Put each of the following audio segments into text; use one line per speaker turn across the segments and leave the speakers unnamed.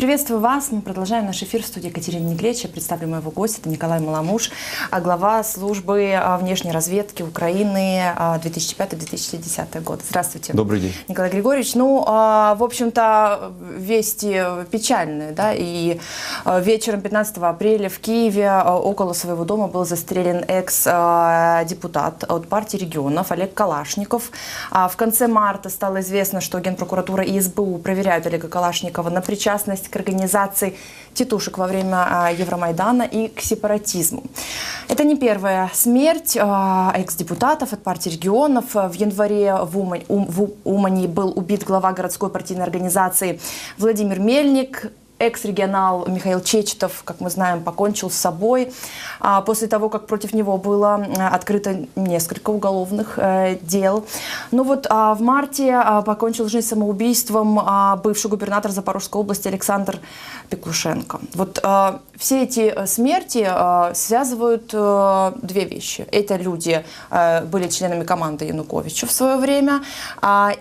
Приветствую вас. Мы продолжаем наш эфир в студии Екатерины Неглеча. Представлю моего гостя. Это Николай Маламуш, а глава службы а, внешней разведки Украины 2005-2010 а, год. Здравствуйте.
Добрый день.
Николай Григорьевич. Ну, в общем-то, вести печальные. Да? И вечером 15 апреля в Киеве около своего дома был застрелен экс-депутат от партии регионов Олег Калашников. В конце марта стало известно, что Генпрокуратура и СБУ проверяют Олега Калашникова на причастность к организации тетушек во время а, Евромайдана и к сепаратизму. Это не первая смерть а, экс-депутатов от партии регионов. В январе в, Умань, был убит глава городской партийной организации Владимир Мельник экс-регионал Михаил Чечетов, как мы знаем, покончил с собой а, после того, как против него было открыто несколько уголовных э, дел. Ну вот а, в марте а, покончил жизнь самоубийством бывший губернатор Запорожской области Александр Пеклушенко. Вот все эти э, смерти связывают э, две вещи. Это люди были членами команды Януковича в свое время,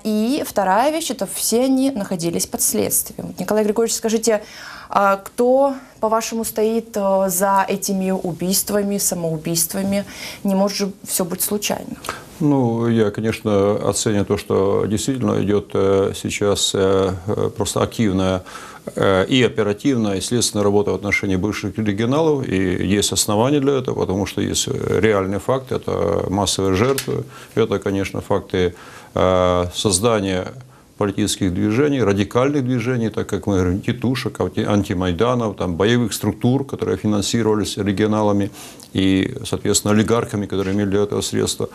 и вторая вещь, это все они находились под следствием. Николай Григорьевич, скажите, кто, по-вашему, стоит э, за этими убийствами, самоубийствами? Не может же все быть случайно?
Ну, я, конечно, оценю то, что действительно идет э, сейчас э, просто активная и оперативная, и следственная работа в отношении бывших регионалов. И есть основания для этого, потому что есть реальные факты. Это массовые жертвы, это, конечно, факты создания политических движений, радикальных движений, так как мы говорим, титушек, антимайданов, там, боевых структур, которые финансировались регионалами и, соответственно, олигархами, которые имели для этого средства.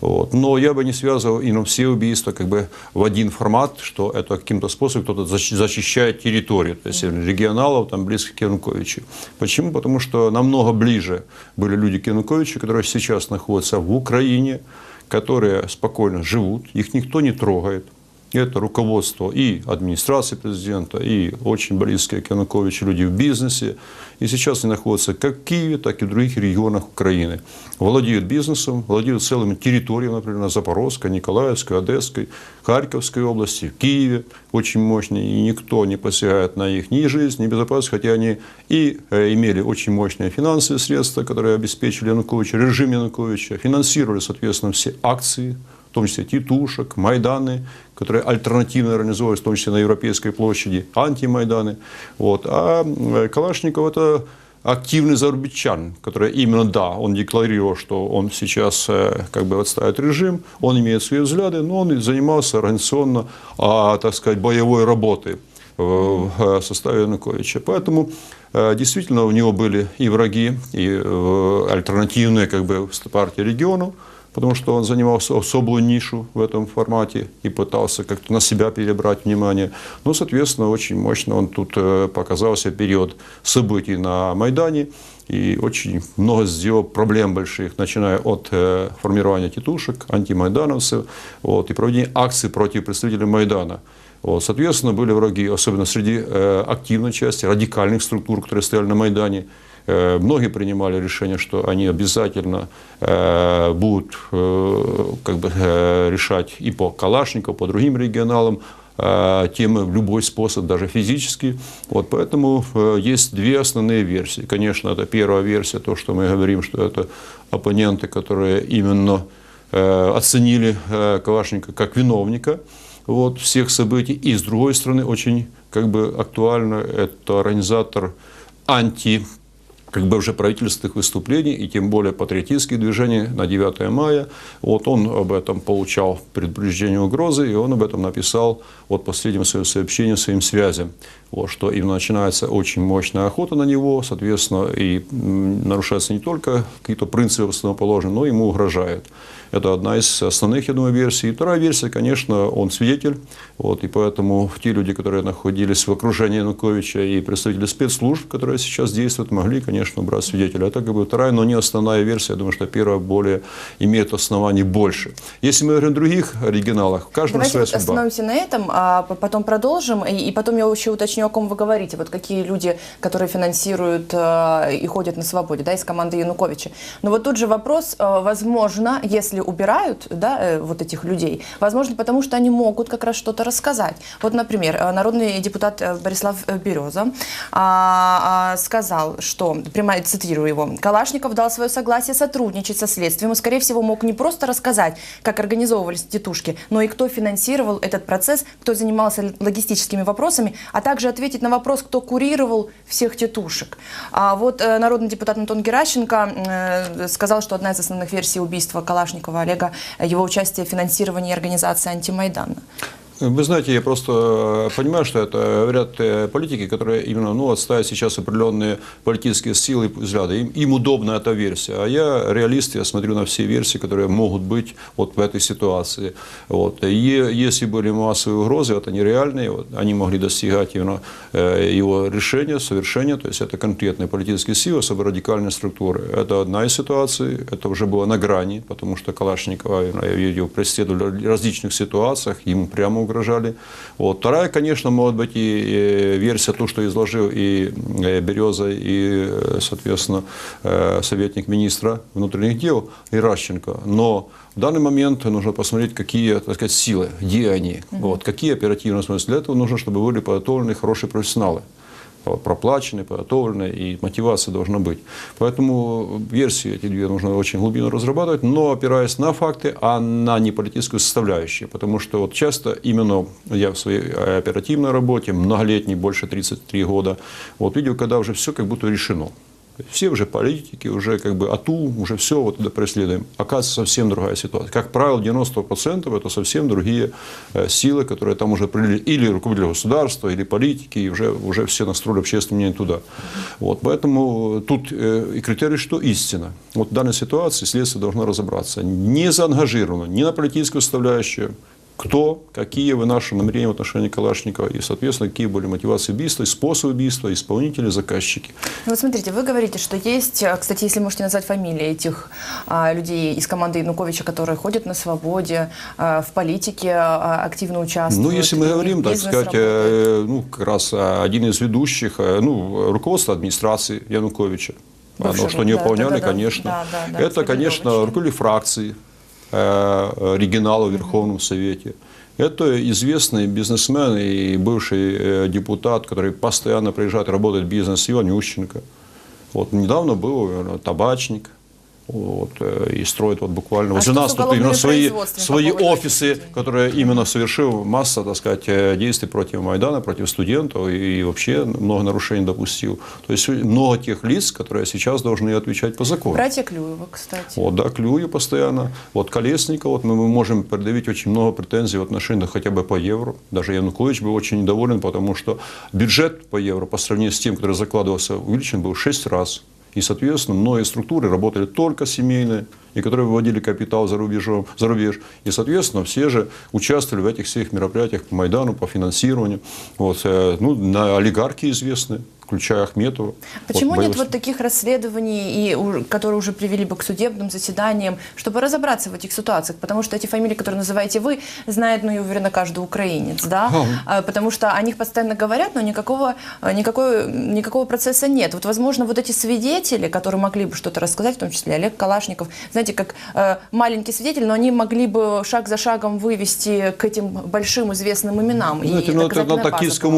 Вот. Но я бы не связывал именно все убийства как бы в один формат, что это каким-то способом кто-то защищает территорию, то есть регионалов, там, близких к Януковичу. Почему? Потому что намного ближе были люди к Януковичу, которые сейчас находятся в Украине, которые спокойно живут, их никто не трогает, это руководство и администрации президента, и очень близкие к Януковичу люди в бизнесе. И сейчас они находятся как в Киеве, так и в других регионах Украины. Владеют бизнесом, владеют целыми территориями, например, на Запорожской, Николаевской, Одесской, Харьковской области, в Киеве очень мощные. И никто не посягает на их ни жизнь, ни безопасность, хотя они и э, имели очень мощные финансовые средства, которые обеспечили Януковича, режим Януковича, финансировали, соответственно, все акции, в том числе титушек, майданы, которые альтернативно организовывались, в том числе на Европейской площади, антимайданы. Вот. А э, Калашников – это активный зарубичан, который именно, да, он декларировал, что он сейчас э, как бы отставит режим, он имеет свои взгляды, но он занимался организационно, а, так сказать, боевой работой в составе Януковича. Поэтому э, действительно у него были и враги, и альтернативные как бы партии регионов, потому что он занимал особую нишу в этом формате и пытался как-то на себя перебрать внимание. Ну, соответственно, очень мощно он тут э, показался период событий на Майдане и очень много сделал проблем больших, начиная от э, формирования титушек, антимайдановцев вот, и проведения акций против представителей Майдана. Вот, соответственно, были враги, особенно среди э, активной части, радикальных структур, которые стояли на Майдане. Э, многие принимали решение, что они обязательно э, будут э, как бы, решать и по Калашникову, по другим регионалам темы любой способ, даже физически. Вот поэтому есть две основные версии. Конечно, это первая версия, то, что мы говорим, что это оппоненты, которые именно оценили Калашникова как виновника вот, всех событий. И с другой стороны, очень как бы актуально, это организатор анти как бы уже правительственных выступлений и тем более патриотических движений на 9 мая. Вот он об этом получал предупреждение угрозы, и он об этом написал вот последним своим сообщением, своим связям. Вот, что именно начинается очень мощная охота на него, соответственно, и нарушаются не только какие-то принципы основоположные, но ему угрожают. Это одна из основных, я думаю, версий. И вторая версия, конечно, он свидетель. Вот, и поэтому те люди, которые находились в окружении Януковича и представители спецслужб, которые сейчас действуют, могли, конечно, убрать свидетеля. Это как бы вторая, но не основная версия. Я думаю, что первая более имеет оснований больше. Если мы говорим о других оригиналах, в каждом
Давайте
своя
вот
судьба.
остановимся на этом, а потом продолжим. И, и потом я еще уточню, о ком вы говорите. Вот какие люди, которые финансируют э, и ходят на свободе, да, из команды Януковича. Но вот тут же вопрос, э, возможно, если убирают, да, э, вот этих людей, возможно, потому что они могут как раз что-то рассказать. Вот, например, э, народный депутат э, Борислав Береза а, а, сказал, что, прямо цитирую его, Калашников дал свое согласие сотрудничать со следствием и, скорее всего, мог не просто рассказать, как организовывались тетушки, но и кто финансировал этот процесс, кто занимался логистическими вопросами, а также ответить на вопрос, кто курировал всех тетушек. А вот народный депутат Антон Геращенко сказал, что одна из основных версий убийства Калашникова Олега – его участие в финансировании организации антимайдана.
Вы знаете, я просто э, понимаю, что это говорят э, политики, которые именно ну, отстаивают сейчас определенные политические силы и взгляды. Им, им удобна эта версия. А я реалист, я смотрю на все версии, которые могут быть вот в этой ситуации. Вот. И если были массовые угрозы, это нереальные, вот, они могли достигать именно э, его решения, совершения, то есть это конкретные политические силы, особо радикальные структуры. Это одна из ситуаций, это уже было на грани, потому что Калашникова, я видел, преследовали в различных ситуациях, ему прямо угрожали. Вот. Вторая, конечно, может быть и версия, то, что изложил и э, Береза, и, э, соответственно, э, советник министра внутренних дел Иращенко. Но в данный момент нужно посмотреть, какие так сказать, силы, где они, вот, какие оперативные смыслы. Для этого нужно, чтобы были подготовлены хорошие профессионалы проплачены, подготовлены, и мотивация должна быть. Поэтому версии эти две нужно очень глубинно разрабатывать, но опираясь на факты, а на неполитическую составляющую. Потому что вот часто именно я в своей оперативной работе, многолетней, больше 33 года, вот видел, когда уже все как будто решено. Все уже политики, уже как бы АТУ, уже все вот это преследуем. Оказывается, совсем другая ситуация. Как правило, 90% это совсем другие э, силы, которые там уже прилили. Или руководители государства, или политики, и уже, уже все настроили общественное мнение туда. Вот, поэтому тут э, и критерий, что истина. Вот в данной ситуации следствие должно разобраться. Не заангажировано ни на политическую составляющую, кто, какие вы наши намерения в отношении Калашникова и, соответственно, какие были мотивации убийства, и способы убийства, исполнители, заказчики.
Ну вот смотрите, вы говорите, что есть, а, кстати, если можете назвать фамилии этих а, людей из команды Януковича, которые ходят на свободе, а, в политике а, активно участвуют.
Ну, если мы говорим, так сказать, э, ну, как раз э, один из ведущих, э, ну, руководство администрации Януковича.
Бывшего,
Оно, что не
да,
выполняли,
да, да,
конечно.
Да, да, да,
Это, конечно, руководители фракции, регионала в Верховном Совете. Это известный бизнесмен и бывший э, депутат, который постоянно приезжает работать в бизнес, Иван Ющенко. Вот недавно был э, табачник, вот, э, и строит вот буквально
А что с
нас тут именно свои, свои офисы, которые именно совершил масса, так сказать, э, действий против Майдана, против студентов и вообще много нарушений допустил. То есть много тех лиц, которые сейчас должны отвечать по закону.
Братья Клюева, кстати.
Вот, да, Клюю постоянно. Вот Колесникова, вот мы, мы можем предъявить очень много претензий в отношении хотя бы по евро. Даже Янукович был очень недоволен, потому что бюджет по евро по сравнению с тем, который закладывался, увеличен был в 6 раз. И, соответственно, многие структуры работали только семейные, и которые выводили капитал за, рубежом, за рубеж. И, соответственно, все же участвовали в этих всех мероприятиях по Майдану, по финансированию. Вот, э, ну, на олигархи известны, включая Ахметова.
Почему
Вот,
нет
боюсь-
вот таких расследований, и, которые уже привели бы к судебным заседаниям, чтобы разобраться в этих ситуациях? Потому что эти фамилии, которые называете вы, знает, ну, я уверена, каждый украинец, да? А, Потому что о них постоянно говорят, но никакого, а, никакой, никакого процесса нет. Вот, возможно, вот эти свидетели, которые могли бы что-то рассказать, в том числе Олег Калашников, знаете, как э, маленький свидетель, но они могли бы шаг за шагом вывести к этим большим известным именам.
Знаете, ну, это на
была.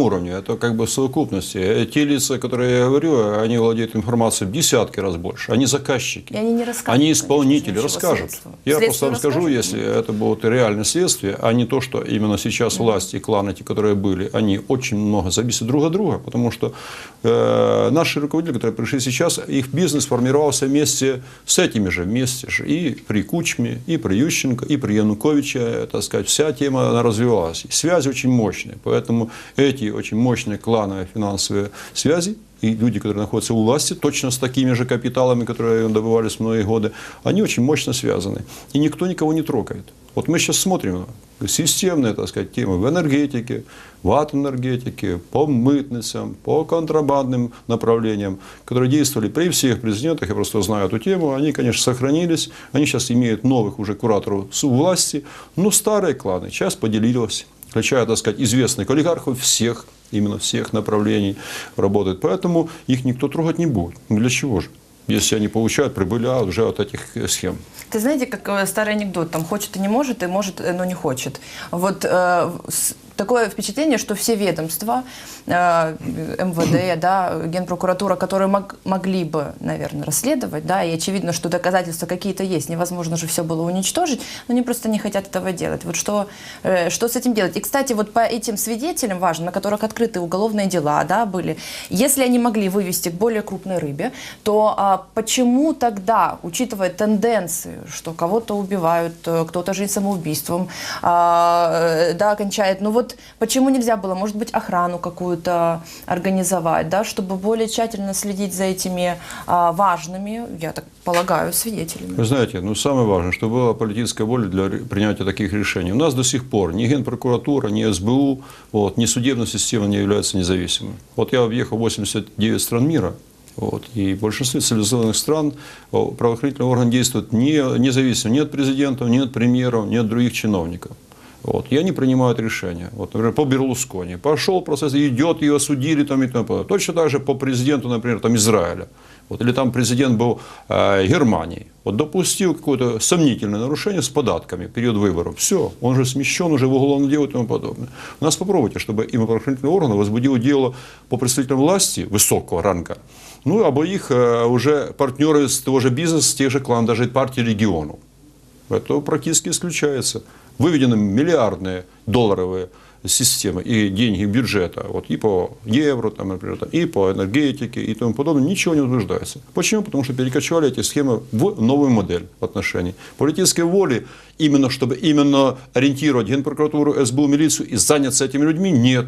уровне, это как бы совокупности. Э, Те лица, которые я говорю, они владеют информацией в десятки раз больше. Они заказчики.
И они не расскажут,
Они исполнители, расскажут.
следствию.
Я просто расскажу,
расскажут?
если это будет реальное следствие, а не то, что именно сейчас власти и кланы, эти, которые были, они очень много зависят друг от друга, потому что э, наши руководители, которые пришли сейчас, их бизнес формировался вместе с этими же, вместе же. И при Кучме, и при Ющенко, и при Януковиче, так сказать, вся тема она развивалась. И связи очень мощные. Поэтому эти очень мощные клановые финансовые связи и люди, которые находятся у власти, точно с такими же капиталами, которые добывались многие годы, они очень мощно связаны. И никто никого не трогает. Вот мы сейчас смотрим системные, так сказать, темы в энергетике, в атомэнергетике, по мытницам, по контрабандным направлениям, которые действовали при всех президентах, я просто знаю эту тему, они, конечно, сохранились, они сейчас имеют новых уже кураторов с- власти, но старые кланы. Часть поделилась, включая, так сказать, известных олигархов всех, именно всех направлений работают, поэтому их никто трогать не будет. Ну, Для чего же? Если они получают прибыль а, уже от этих э, схем.
Ты знаете, как э, старый анекдот, там хочет и не может, и может, э, но не хочет. Вот э, такое впечатление, что все ведомства, э, МВД, да, Генпрокуратура, которые мог- могли бы, наверное, расследовать, да, и очевидно, что доказательства какие-то есть, невозможно же все было уничтожить, но они просто не хотят этого делать. Вот что, э, что с этим делать? И, кстати, вот по этим свидетелям, важно, на которых открыты уголовные дела, да, были, если они могли вывести к более крупной рыбе, то а, почему тогда, учитывая тенденцию, что кого-то убивают, э, кто-то жизнь самоубийством, а, э, да, кончает, ну вот почему нельзя было, может быть, охрану какую-то организовать, да, чтобы более тщательно следить за этими а, важными, я так полагаю, свидетелями?
Вы знаете, ну самое важное, чтобы была политическая воля для принятия таких решений. У нас до сих пор ни Генпрокуратура, ни СБУ, вот, ни судебная система не являются независимой. Вот я объехал 89 стран мира, вот, и в большинстве цивилизованных стран правоохранительный орган действует не, независимо ни от президентов, ни от премьеров, ни от других чиновников. Вот, и они принимают решения. Вот, например, по Берлускони. Пошел процесс, идет, ее осудили там и тому подобное. Точно так же по президенту, например, там, Израиля. Вот, или там президент был э, Германии. Вот допустил какое-то сомнительное нарушение с податками период выборов. Все, он же смещен уже в уголовное дело и тому подобное. У нас попробуйте, чтобы именно правоохранительный орган возбудил дело по представителям власти высокого ранга. Ну, об их э, уже партнеры с того же бизнеса, тех же кланов, даже партии регионов. Это практически исключается. Выведены миллиардные долларовые системы и деньги бюджета, вот, и по евро, там, например, и по энергетике и тому подобное, ничего не утверждается. Почему? Потому что перекочевали эти схемы в новую модель отношений. Политической воли, именно чтобы именно ориентировать Генпрокуратуру, СБУ, милицию и заняться этими людьми, нет.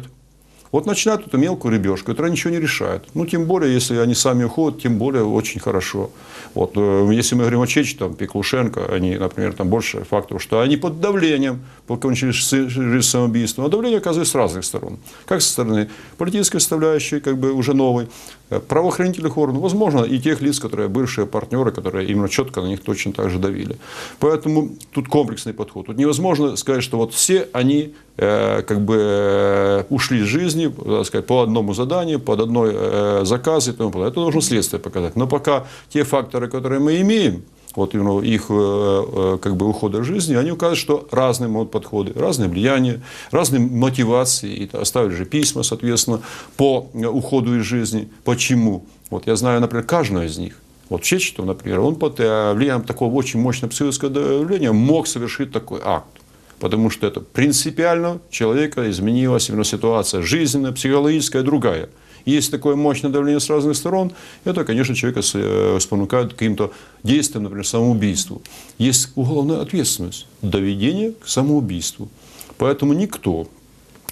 Вот начинают эту мелкую рыбешку, которая ничего не решает. Ну, тем более, если они сами уходят, тем более очень хорошо. Вот, э, если мы говорим о Чечне, там, Пеклушенко, они, например, там больше факторов, что они под давлением покончили жизнь самоубийством. А давление оказывается с разных сторон. Как со стороны политической составляющей, как бы уже новой, э, правоохранительных органов, возможно, и тех лиц, которые бывшие партнеры, которые именно четко на них точно так же давили. Поэтому тут комплексный подход. Тут невозможно сказать, что вот все они как бы э, ушли из жизни, так сказать, по одному заданию, под одной э, заказ и тому подобное. Это должно следствие показать. Но пока те факторы, которые мы имеем, вот именно их э, э, как бы ухода из жизни, они указывают, что разные могут подходы, разные влияния, разные мотивации. И оставили же письма, соответственно, по э, уходу из жизни. Почему? Вот я знаю, например, каждого из них. Вот Чечетов, например, он под э, влиянием такого очень мощного психического давления мог совершить такой акт. Потому что это принципиально человека изменилась именно ситуация жизненная, психологическая, другая. Если такое мощное давление с разных сторон, это, конечно, человека э, спонукает к каким-то действиям, например, самоубийству. Есть уголовная ответственность, доведение к самоубийству. Поэтому никто,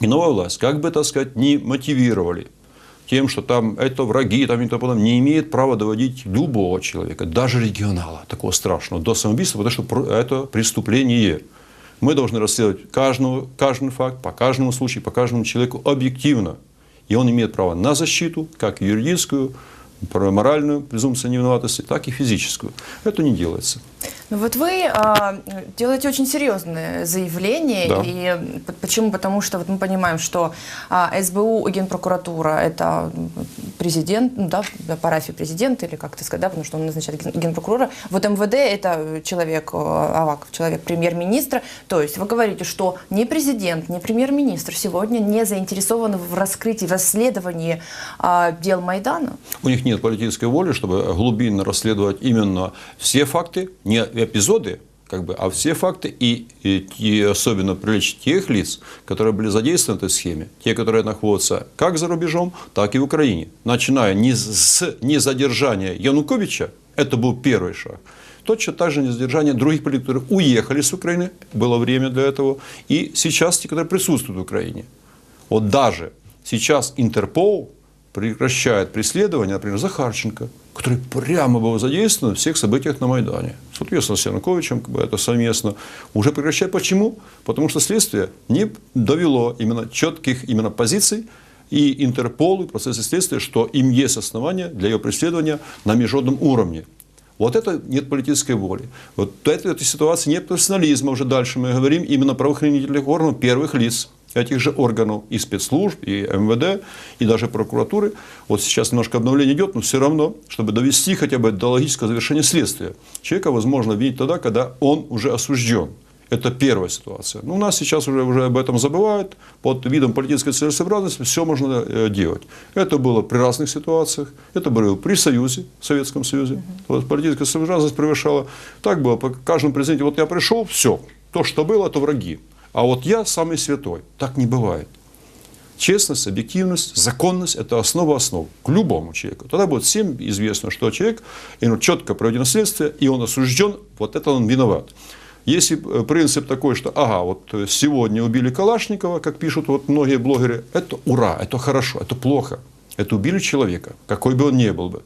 и новая власть, как бы, так сказать, не мотивировали тем, что там это враги, там и тому подобное, не имеет права доводить любого человека, даже регионала, такого страшного, до самоубийства, потому что это преступление. Мы должны расследовать каждого, каждый факт, по каждому случаю, по каждому человеку объективно. И он имеет право на защиту, как юридическую, моральную презумпцию невиноватости, так и физическую. Это не делается.
Ну вот вы а, делаете очень серьезные заявления.
Да.
И почему? Потому что вот мы понимаем, что а, СБУ и Генпрокуратура – это президент, ну, да, парафия президента, или как это сказать, да, потому что он назначает ген- генпрокурора. Вот МВД – это человек, э, Аваков, человек премьер-министра. То есть вы говорите, что ни президент, ни премьер-министр сегодня не заинтересованы в раскрытии, в расследовании а, дел Майдана.
У них нет политической воли, чтобы глубинно расследовать именно все факты, не эпизоды, как бы, а все факты и, и, и особенно привлечь тех лиц, которые были задействованы в этой схеме, те, которые находятся как за рубежом, так и в Украине. Начиная не с незадержания Януковича, это был первый шаг, точно так же незадержание других политиков, которые уехали с Украины, было время для этого, и сейчас те, которые присутствуют в Украине. Вот даже сейчас Интерпол прекращает преследование, например, Захарченко, который прямо был задействован в всех событиях на Майдане. Соответственно, с Януковичем как бы это совместно. Уже прекращает. Почему? Потому что следствие не довело именно четких именно позиций и Интерполу, и процессы следствия, что им есть основания для ее преследования на международном уровне. Вот это нет политической воли. Вот это, этой ситуации нет профессионализма. Уже дальше мы говорим именно правоохранительных органов первых лиц этих же органов и спецслужб, и МВД, и даже прокуратуры. Вот сейчас немножко обновление идет, но все равно, чтобы довести хотя бы до логического завершения следствия. Человека возможно видеть тогда, когда он уже осужден. Это первая ситуация. Но у нас сейчас уже, уже об этом забывают. Под видом политической целесообразности все можно э, делать. Это было при разных ситуациях. Это было при Союзе, Советском Союзе. Вот политическая целесообразность превышала. Так было по каждому президенте. Вот я пришел, все. То, что было, это враги. А вот я самый святой. Так не бывает. Честность, объективность, законность – это основа основ к любому человеку. Тогда будет всем известно, что человек, ему четко проведено следствие, и он осужден, вот это он виноват. Если э, принцип такой, что ага, вот э, сегодня убили Калашникова, как пишут вот многие блогеры, это ура, это хорошо, это плохо. Это убили человека, какой бы он ни был бы.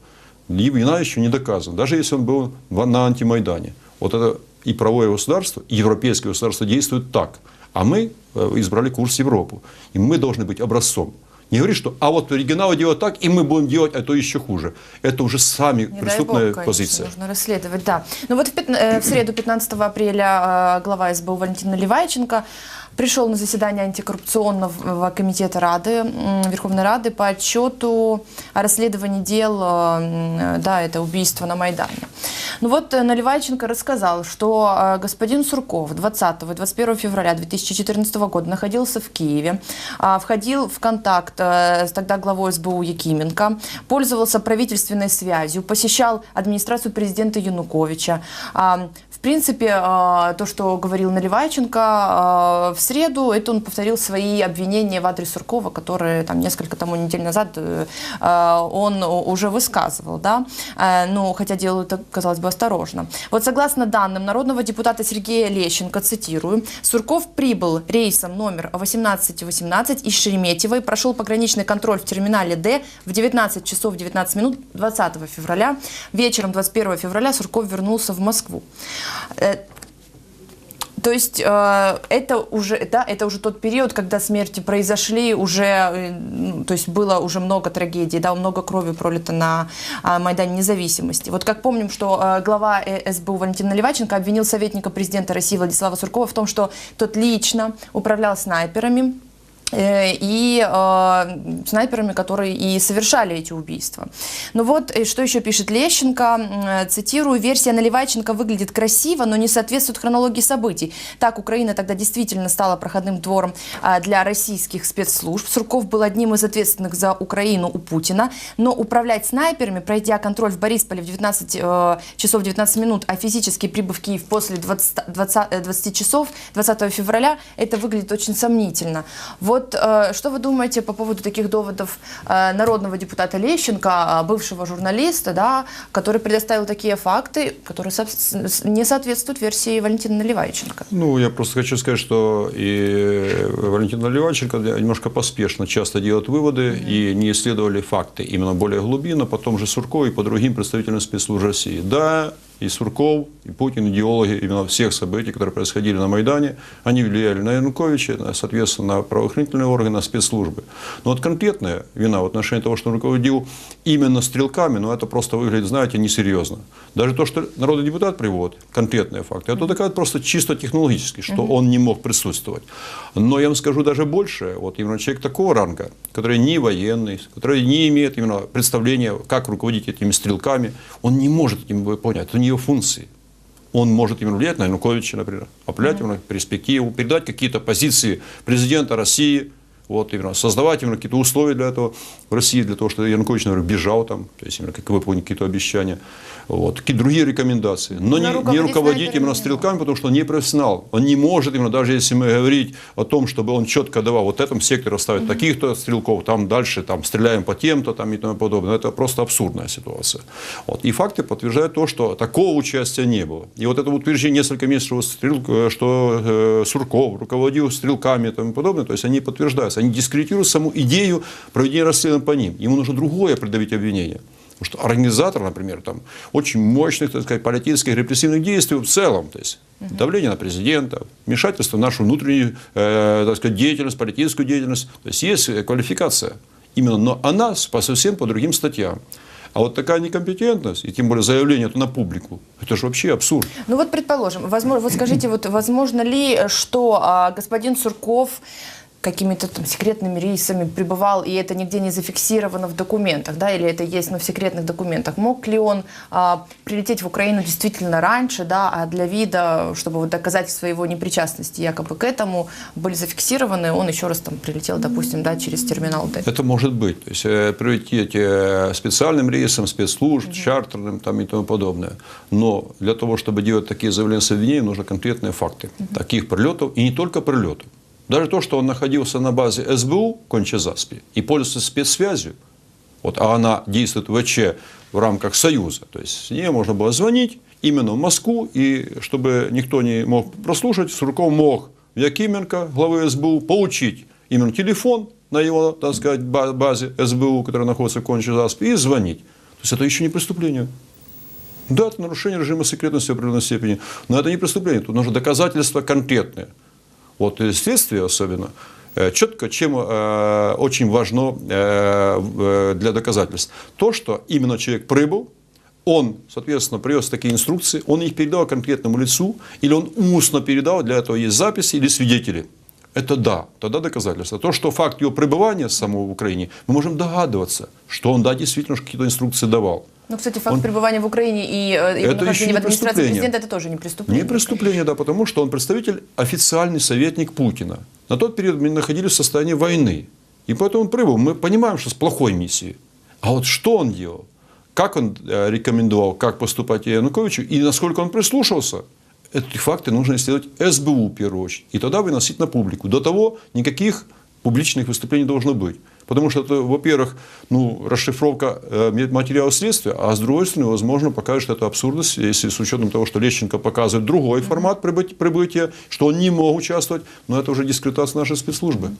Вина еще не доказана, даже если он был на антимайдане. Вот это и правое государство, и европейское государство действуют так. А мы э, избрали курс Европу. И мы должны быть образцом. Не говори, что а вот оригиналы делают так, и мы будем делать, а то еще хуже. Это уже сами
Не
преступная
бог, конечно,
позиция.
Нужно расследовать, да. Ну вот в, э, в среду 15 апреля э, глава СБУ Валентин Наливайченко пришел на заседание антикоррупционного комитета Рады, Верховной Рады по отчету о расследовании дел, э, да, это убийство на Майдане. Ну вот э, Наливайченко рассказал, что э, господин Сурков 20 и 21 февраля 2014 года находился в Киеве, а, входил в контакт с тогда главой СБУ Якименко, пользовался правительственной связью, посещал администрацию президента Януковича. В принципе, а, то, что говорил Наливайченко а, в среду, это он повторил свои обвинения в адрес Суркова, которые там несколько тому недель назад э, а, он уже высказывал, да, Э, ну, хотя делал это, казалось бы, осторожно. Вот согласно данным народного депутата Сергея Лещенко, цитирую, Сурков прибыл рейсом номер 1818 из Шереметьево и прошел пограничный контроль в терминале Д в 19 часов 19 минут 20 февраля. Вечером 21 февраля Сурков вернулся в Москву. Э, то есть э, это уже, да, это уже тот период, когда смерти произошли, уже, э, ну, то есть было уже много трагедий, да, много крови пролито на э, Майдане Независимости. Вот как помним, что э, глава э, СБУ Валентин Наливайченко обвинил советника президента России Владислава Суркова в том, что тот лично управлял снайперами, и э, снайперами, которые и совершали эти убийства. Ну вот, э, что еще пишет Лещенко, э, цитирую, версия Наливайченко выглядит красиво, но не соответствует хронологии событий. Так, Украина тогда действительно стала проходным двором а, для российских спецслужб. Сурков был одним из ответственных за Украину у Путина, но управлять снайперами, пройдя контроль в Борисполе в 19 э, часов 19 минут, а физически прибыв в Киев после 20, 20, э, 20 часов 20 февраля, это выглядит очень сомнительно. Вот э, что вы думаете по поводу таких доводов народного депутата Лещенко, бывшего журналиста, да, который предоставил такие факты, которые не соответствуют версии Валентина Наливайченко?
Ну, я просто хочу сказать, что и Валентин Наливайченко немножко поспешно часто делает выводы и не исследовали факты именно более глубинно, потом же Сурков и по другим представителям спецслужб России. Да, и Сурков, и Путин, идеологи именно всех событий, которые происходили на Майдане, они влияли на Януковича, соответственно, на правоохранительные органы, на спецслужбы. Но вот конкретная вина в отношении того, что он руководил именно стрелками, ну это просто выглядит, знаете, несерьезно. Даже то, что народный депутат приводит, конкретные факты, это доказывает просто чисто технологически, что он не мог присутствовать. Но я вам скажу даже больше, вот именно человек такого ранга, который не военный, который не имеет именно представления, как руководить этими стрелками, он не может этим выполнять, это не его функции. Он может именно влиять на Януковича, например, определять именно перспективу, передать какие-то позиции президента России, вот, именно создавать именно какие-то условия для этого в России, для того, чтобы Янукович, например, бежал там, то есть именно как выполнить какие-то обещания, вот, какие другие рекомендации. Но
Но
не, не
руководить
руководить
снайперами
именно
не
стрелками, потому что он не профессионал. Он не может именно, даже если мы говорить о том, чтобы он четко давал, вот в этом секторе ставить таких-то стрелков, там дальше там стреляем по тем-то там и тому подобное. Это просто абсурдная ситуация. Вот. И факты подтверждают то, что такого участия не было. И вот это утверждение несколько месяцев, стрел- что э, Сурков руководил стрелками и тому подобное, то есть они подтверждаются. Называется. Они дискредитируют саму идею проведения расследования по ним. Ему нужно другое предъявить обвинение. Потому что организатор, например, там, очень мощных, так сказать, политических репрессивных действий в целом, то есть давление на президента, вмешательство в нашу внутреннюю, э, так сказать, деятельность, политическую деятельность. То есть есть э, квалификация именно, но она по совсем по другим статьям. А вот такая некомпетентность, и тем более заявление это на публику, это же вообще абсурд.
Ну вот предположим, возможно, вот скажите, вот возможно ли, что а, господин Сурков какими-то там секретными рейсами пребывал, и это нигде не зафиксировано в документах, да, или это есть, но в секретных документах. Мог ли он а, прилететь в Украину действительно раньше, да, а для вида, чтобы вот доказать своего непричастности якобы к этому, были зафиксированы, он еще раз там прилетел, допустим, да, через терминал Д.
Это может быть. То есть э, прилететь э, специальным рейсом, спецслужб, чартерным там, и тому подобное. Но для того, чтобы делать такие заявления с обвинением, нужны конкретные факты. Таких прилетов и не только прилетов. Даже то, что он находился на базе СБУ в Кончезаспе и пользуется спецсвязью, вот, а она действует в ВЧ в рамках Союза, то есть с ней можно было звонить именно в Москву, и чтобы никто не мог прослушать, Сурков мог Якименко, главы СБУ, получить именно телефон на его, так сказать, ба- базе СБУ, которая находится в Кончезаспе, и звонить. То есть это еще не преступление. Да, это нарушение режима секретности в определенной степени, но это не преступление, тут нужно доказательства конкретные. Вот следствие особенно э, четко, чем э, очень важно э, э, для доказательств. То, что именно человек прибыл, он, соответственно, привез такие инструкции, он их передал конкретному лицу, или он устно передал, для этого есть записи или свидетели. Это да, тогда доказательство. То, что факт его пребывания самого в Украине, мы можем догадываться, что он, да, действительно какие-то инструкции давал.
Ну, кстати, факт
Он-
пребывания в Украине и э, его
Это еще не
в администрации президента это тоже не преступление.
Не преступление, да, потому что он представитель, официальный советник Путина. На тот период мы находились в состоянии войны. И поэтому он прибыл. Мы понимаем, что с плохой миссией. А вот что он делал? Как он э, рекомендовал, как поступать Януковичу, и насколько он прислушался, эти факты нужно исследовать СБУ в первую очередь. И тогда выносить на публику. До того никаких публичных выступлений должно быть. Потому что это, во-первых, ну, расшифровка э, материала следствия, а с другой стороны, возможно, покажет эту абсурдность, если с учетом того, что Лещенко показывает другой формат прибытия, что он не мог участвовать, но это уже дискредитация нашей спецслужбы.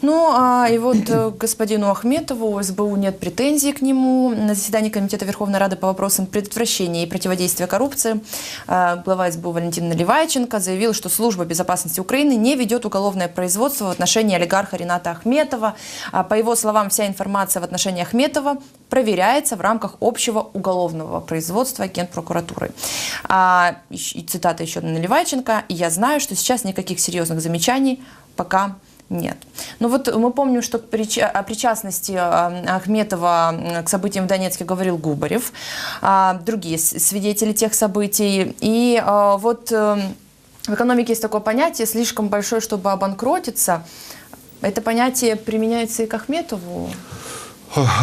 Ну, а, и вот э, господину Ахметову у СБУ нет претензий к нему. На заседании Комитета Верховной Рады по вопросам предотвращения и противодействия коррупции э, глава СБУ Валентин Наливайченко заявил, что Служба безопасности Украины не ведет уголовное производство в отношении олигарха Рената Ахметова. А, По его словам, вся информация в отношении Ахметова проверяется в рамках общего уголовного производства Генпрокуратуры. А, и цитата еще Наливайченко. «Я знаю, что сейчас никаких серьезных замечаний пока нет. Ну вот мы помним, что о причастности э, Ахметова м, к событиям в Донецке говорил Губарев, а, другие свидетели тех событий. И э, вот э, в экономике есть такое понятие «слишком большой, чтобы обанкротиться». Это понятие применяется и к Ахметову?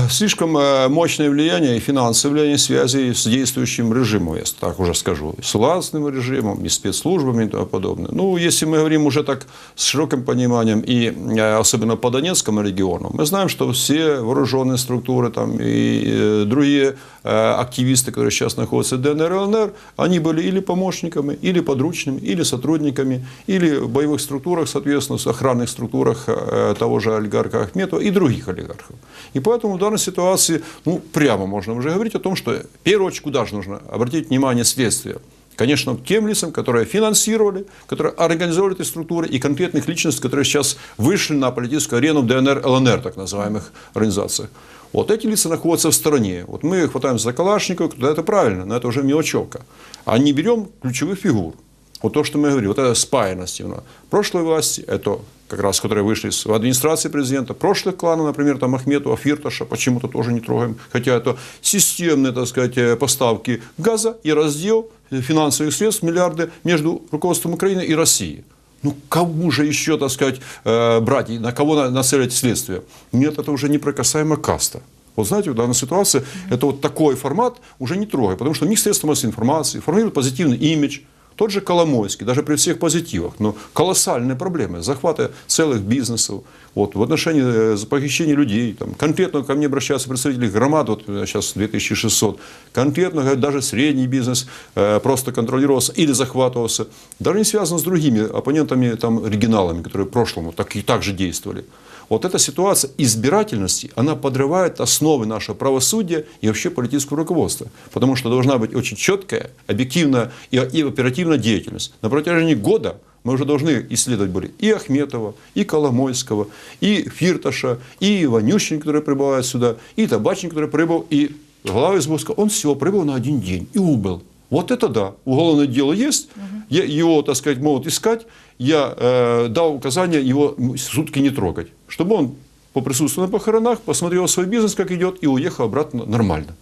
Слишком э, мощное влияние и финансовое влияние связи с действующим режимом, я так уже скажу, с властным режимом, и спецслужбами и тому подобное. Ну, если мы говорим уже так с широким пониманием, и э, особенно по Донецкому региону, мы знаем, что все вооруженные структуры там, и э, другие активисты, которые сейчас находятся в ДНР и ЛНР, они были или помощниками, или подручными, или сотрудниками, или в боевых структурах, соответственно, в охранных структурах того же олигарха Ахметова и других олигархов. И поэтому в данной ситуации, ну, прямо можно уже говорить о том, что в первую очередь куда же нужно обратить внимание следствия. Конечно, тем лицам, которые финансировали, которые организовали эти структуры, и конкретных личностей, которые сейчас вышли на политическую арену в ДНР, ЛНР, так называемых организациях. Вот эти лица находятся в стороне. Вот мы хватаемся за Калашникова, да, это правильно, но это уже мелочевка. А не берем ключевых фигур. Вот то, что мы говорили, вот эта спаянность. Прошлой власти, это как раз, которые вышли с администрации президента, прошлых кланов, например, там Ахметова, Фирташа, почему-то тоже не трогаем, хотя это системные, так сказать, э, поставки газа и раздел финансовых средств, миллиарды между руководством Украины и России. Ну, кому же еще, так сказать, э, брать, на кого на- нацелить следствие? Нет, это уже неприкасаемая каста. Вот знаете, в данной ситуации это вот такой формат уже не трогай, потому что у них средства массовой информации формируют позитивный имидж. Тот же Коломойский, даже при всех позитивах, но колоссальные проблемы захвата целых бизнесов, вот, в отношении э, похищения людей. Там, конкретно ко мне обращаются представители громад, вот э, сейчас 2600, конкретно говорят, даже средний бизнес э, просто контролировался или захватывался, даже не связано с другими оппонентами, там, оригиналами, которые в прошлом так, и так же действовали. Вот эта ситуация избирательности, она подрывает основы нашего правосудия и вообще политического руководства. Потому что должна быть очень четкая, объективная и, и оперативная деятельность. На протяжении года мы уже должны исследовать были и Ахметова, и Коломойского, и Фирташа, и Иванющин, который прибывает сюда, и Табачник, который прибыл, и глава Избовска. Он всего прибыл на один день и убыл. Вот это да. Уголовное дело есть, я- его, так сказать, могут искать. Я э, дал указание его сутки не трогать, чтобы он поприсутствовал на похоронах, посмотрел свой бизнес, как идет, и уехал обратно нормально.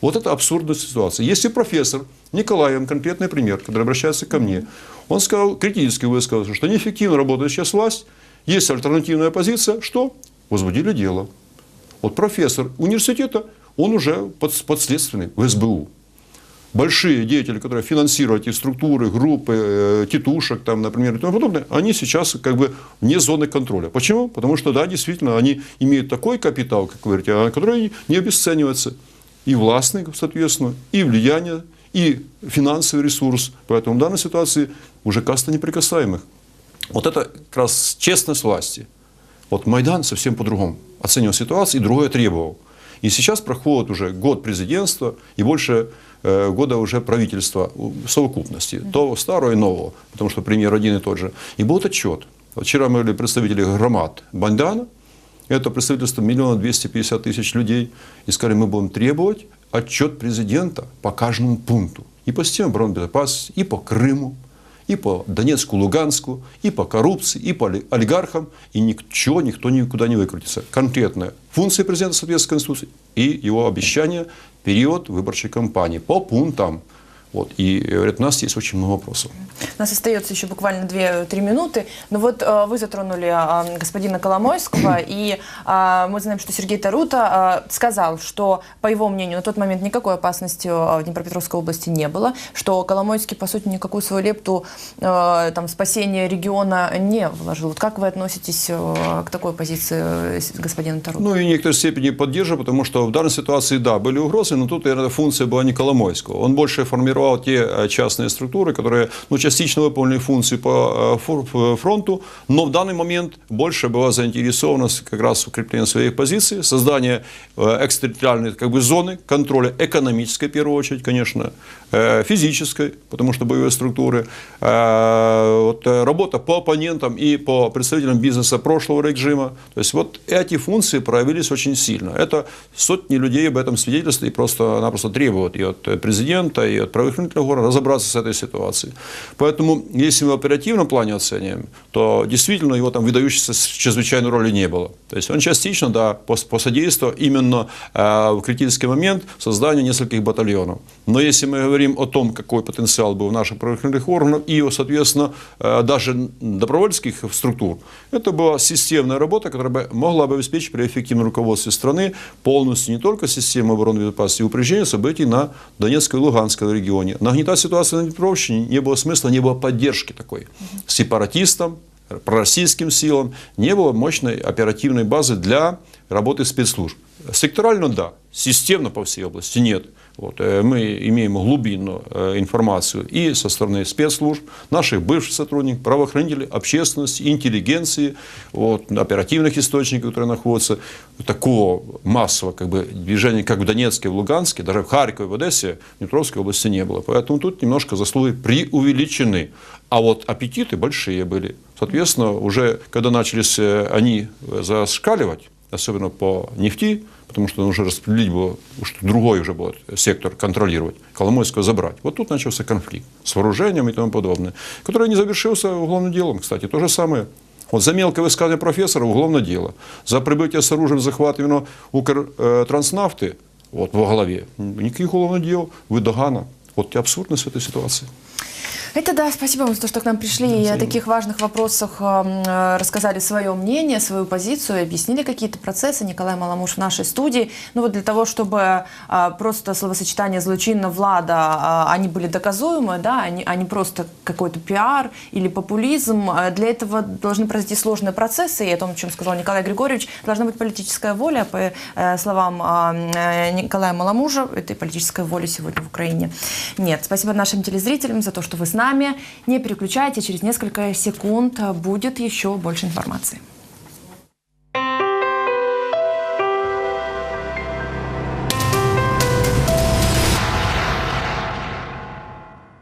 Вот это абсурдная ситуация. Если профессор Николаев, конкретный пример, который обращается ко мне, он сказал, критически высказался, что неэффективно работает сейчас власть, есть альтернативная позиция, что? Возбудили дело. Вот профессор университета, он уже под, подследственный в СБУ. Большие деятели, которые финансируют эти структуры, группы, э, тетушек, там, например, и тому подобное, они сейчас как бы вне зоны контроля. Почему? Потому что, да, действительно, они имеют такой капитал, как вы говорите, а, который не обесценивается. И властный, соответственно, и влияние, и финансовый ресурс. Поэтому в данной ситуации уже каста неприкасаемых. Вот это как раз честность власти. Вот Майдан совсем по-другому оценивал ситуацию и другое требовал. И сейчас проходит уже год президентства и больше года уже правительства в совокупности, того старого и нового, потому что пример один и тот же. И был отчет. Вчера мы были представители громад Бандана, это представительство миллиона двести пятьдесят тысяч людей, и сказали, мы будем требовать отчет президента по каждому пункту. И по системе обороны безопасности, и по Крыму, и по Донецку, Луганску, и по коррупции, и по оли- олигархам, и ничего, никто никуда не выкрутится. Конкретная функция президента соответствует Конституции и его обещание период выборчей кампании по пунктам. Вот. И говорят, у нас есть очень много вопросов.
У нас остается еще буквально 2-3 минуты. Но вот э, вы затронули э, господина Коломойского, и э, мы знаем, что Сергей Тарута э, сказал, что, по его мнению, на тот момент никакой опасности э, в Днепропетровской области не было, что Коломойский, по сути, никакую свою лепту э, там, в спасение региона не вложил. Вот как вы относитесь э, к такой позиции э, господина Тарута?
Ну и в некоторой степени поддерживаю, потому что в данной ситуации, да, были угрозы, но тут, наверное, функция была не Коломойского. Он больше формировал те э, частные структуры, которые ну, частично выполнили функции по э, ф- фронту, но в данный момент больше была заинтересованность как раз в укреплении своих позиций, создание э, экстерриториальной как бы, зоны контроля экономической, в первую очередь, конечно, э, физической, потому что боевые структуры, э, вот, э, работа по оппонентам и по представителям бизнеса прошлого режима. То есть вот эти функции проявились очень сильно. Это сотни людей об этом свидетельствуют и просто-напросто требуют и от президента, и от правоохранительных органов разобраться с этой ситуацией. Поэтому, если мы в оперативном плане оцениваем, то действительно его там выдающейся чрезвычайной роли не было. То есть он частично, да, пос- посодействовал именно э, в критический момент созданию нескольких батальонов. Но если мы говорим о том, какой потенциал был в наших правоохранительных органах и, соответственно, э, даже добровольческих структур, это была системная работа, которая могла бы обеспечить при эффективном руководстве страны полностью не только систему обороны безопасности, и упреждение событий на Донецком и Луганском регионе. Нагнетать ситуацию на Днепровщине не было смысла, не было поддержки такой. Сепаратистам, пророссийским силам не было мощной оперативной базы для работы спецслужб. Секторально – да, системно по всей области – нет. Вот, э, мы имеем глубинную э, информацию и со стороны спецслужб, наших бывших сотрудников, правоохранителей, общественности, интеллигенции, вот, оперативных источников, которые находятся. Такого массового как бы, движения, как в Донецке, в Луганске, даже в Харькове, в Одессе, в Днепровской области не было. Поэтому тут немножко заслуги преувеличены. А вот аппетиты большие были. Соответственно, уже когда начались э, они зашкаливать, особенно по нефти, потому что нужно распределить было, что другой уже будет сектор контролировать, Коломойского забрать. Вот тут начался конфликт с вооружением и тому подобное, который не завершился уголовным делом, кстати. То же самое. Вот за мелкое высказывание профессора уголовное дело. За прибытие с оружием захватываемого Укртранснафты вот, во главе никаких уголовных дел, вы Догана. Вот абсурдность этой ситуации.
Это да, спасибо вам за то, что к нам пришли и о таких важных вопросах эм, э, рассказали свое мнение, свою позицию, объяснили какие-то процессы. Николай Маламуш в нашей студии. Ну вот для того, чтобы э, просто словосочетание злочинно влада, э, они были доказуемы, да, они, а не просто какой-то пиар или популизм. Э, Для этого должны произойти сложные процессы, и о том, о чем сказал Николай Григорьевич, должна быть политическая воля. По э, словам э, Николая Маламужа, этой политической воли сегодня в Украине нет. Спасибо нашим телезрителям за то, что вы с нами. Не переключайте, через несколько секунд будет еще больше информации.